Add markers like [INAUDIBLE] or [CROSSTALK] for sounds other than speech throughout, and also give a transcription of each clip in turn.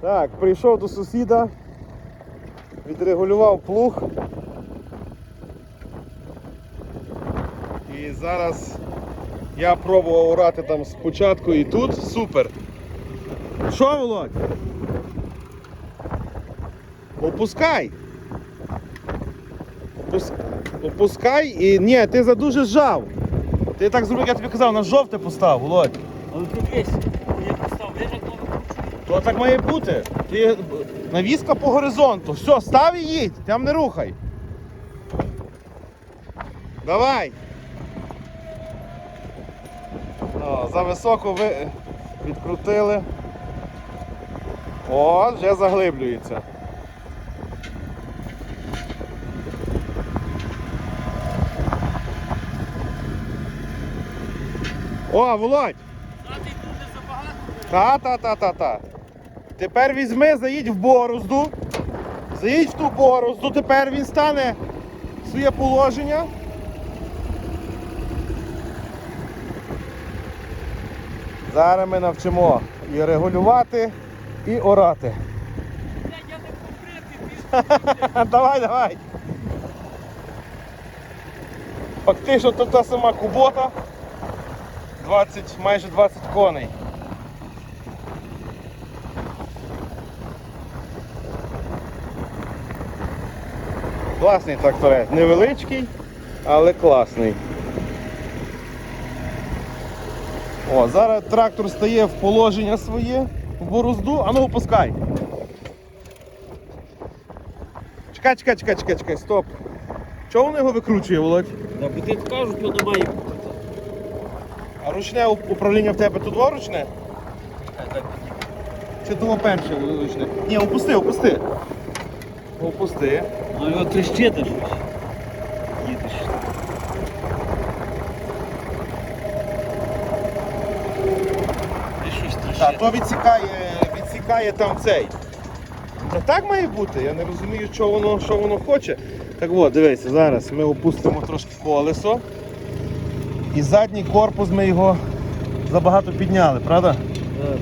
Так, прийшов до сусіда, відрегулював плуг. І зараз я пробував орати там спочатку і тут. Супер. Що, Володь? Опускай. Опус... Опускай і. Ні, ти задуже зжав. Ти так зробив, я тобі казав, на жовте постав, Володь. Але ти дивись, я постав, видиш, як воно викручує? То так має бути. Ти навіска по горизонту. Все, став і їдь, там не рухай. Давай. О, за високо ви відкрутили. О, вже заглиблюється. О, Володь! Та-та-та-та-та. Тепер візьми, заїдь в борозду. Заїдь в ту борозду, тепер він стане в своє положення. Зараз ми навчимо і регулювати, і орати. [LAUGHS] Давай, давай. Фактично тут та сама кубота. 20, майже 20 коней. Класний тракторець. Невеличкий, але класний. О, зараз трактор стає в положення своє, в борозду, а ну опускай. Чекай, чекай, чекай, чекай, чекай, стоп. Чого воно його викручує, Володь? Да, бо ти кажуть, воно має бути. А ручне управління в тебе тут ручне? Чи того перше ручне? Ні, опусти, опусти. Опусти. Ну його трещити щось. Їдеш. Ти щось Так, то відсікає, відсікає там цей. Та так має бути, я не розумію, що воно, що воно хоче. Так от, дивися, зараз ми опустимо трошки колесо. І задній корпус ми його забагато підняли, правда? Так.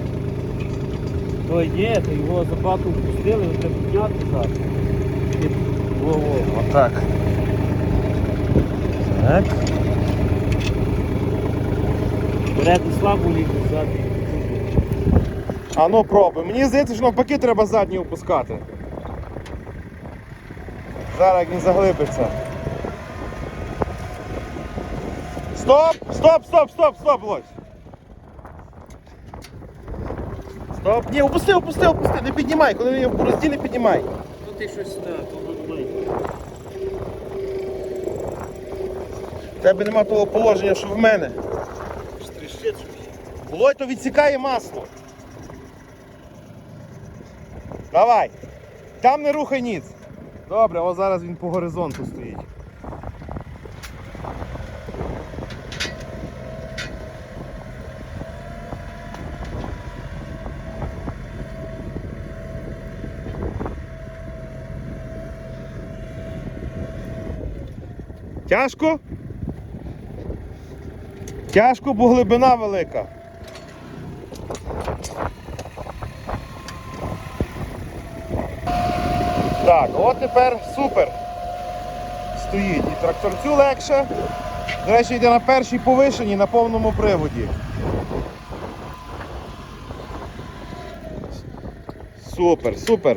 Ой, ні, то його забагато впустили, треба підняти зараз. І- Во-во. Отак. Так. Передню слабу лігу, ззаду. А ну пробуй. Мені здається, що навпаки треба задній опускати. Зараз як він заглибиться. Стоп! Стоп, стоп, стоп, стоп, Володь! Стоп! Ні, опусти, опусти, опусти, не піднімай, коли він в борозді не піднімай. Ти щось так, У тебе нема того положення, що в мене. трещить щось. То відсікає масло. Давай. Там не рухай ніц. Добре, о зараз він по горизонту стоїть. Тяжко? Тяжко, бо глибина велика. Так, от тепер супер. Стоїть. І тракторцю легше. До речі, йде на першій повишенні на повному приводі. Супер, супер.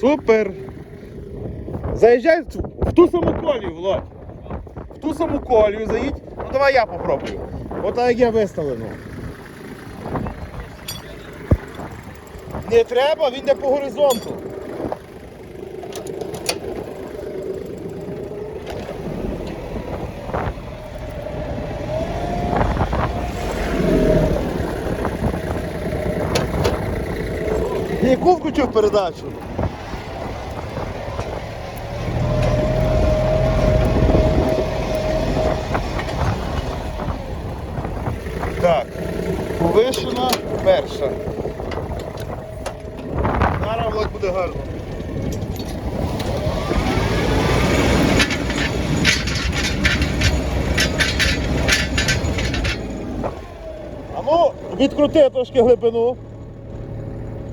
Супер. Заїжджай ту- саму колію, Володь. В ту саму колію заїдь. Ну давай я попробую. Отак як я виставлено. Не треба, він йде по горизонту. Яку включив передачу? Так, повишена перша. Зараз Володь буде гарно. А ну, відкрути трошки глибину.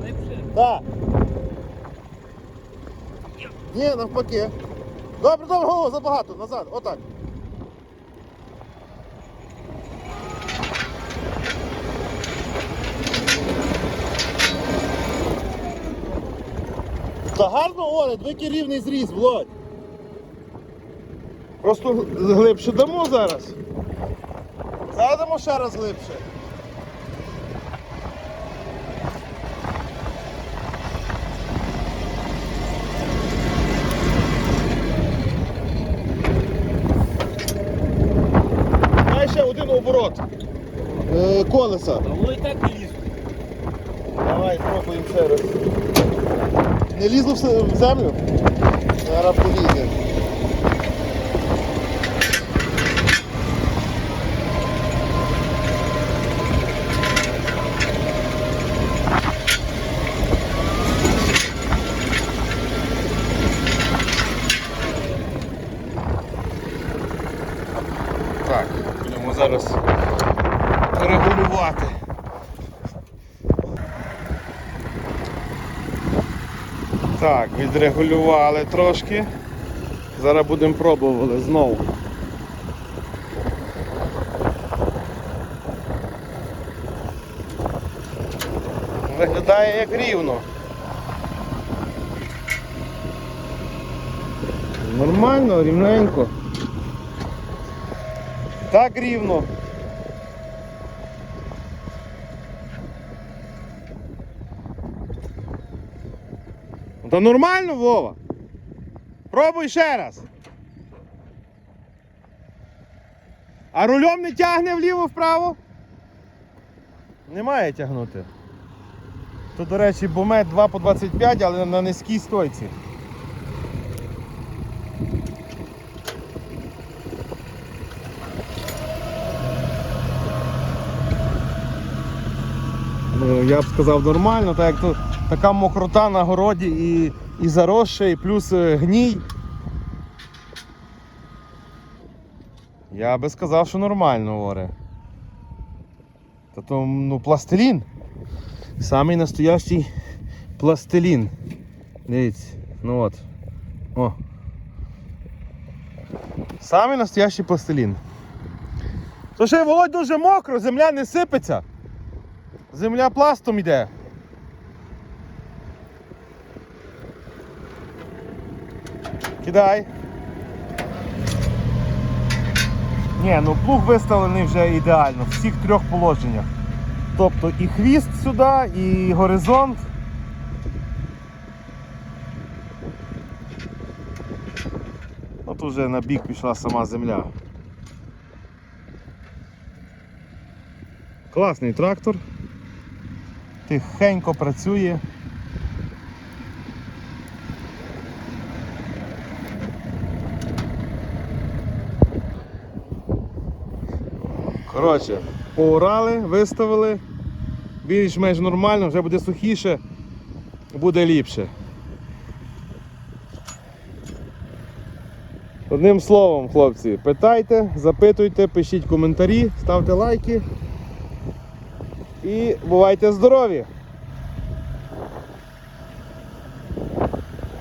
Глибше. Так. Ні, навпаки. Добре, добре, голову, забагато, назад, отак. Та гарно Оля, двикий рівний зріз, Володь. Просто глибше дамо зараз. Зараз дамо ще раз глибше. Дай ще один оборот. Е, колеса. А воно і так не лізло. Давай спробуємо ще раз. Не лізло в землю? Зараз полізе. Відрегулювали трошки. Зараз будемо пробувати знову. Виглядає як рівно. Нормально, рівненько. Так рівно. Та нормально, Вова. Пробуй ще раз. А рулем не тягне вліво-вправо? Немає тягнути. Тут, до речі, бомет 2 по 25, але на низькій стойці. Ну, я б сказав нормально, так як тут така мокрота на городі і, і заросше, і плюс е, гній. Я би сказав, що нормально горе. Та то ну, пластилін. Самий настоящий пластилін. Дивіться, ну от. О. Самий настоящий пластилін. То ще володь дуже мокро, земля не сипеться. Земля пластом йде. Кидай. Ні, ну плуг виставлений вже ідеально в всіх трьох положеннях. Тобто і хвіст сюди, і горизонт. От уже на бік пішла сама земля. Класний трактор. Тихенько працює. Коротше, поурали, виставили. Більш-менш нормально, вже буде сухіше, буде ліпше. Одним словом, хлопці, питайте, запитуйте, пишіть коментарі, ставте лайки. І бувайте здорові!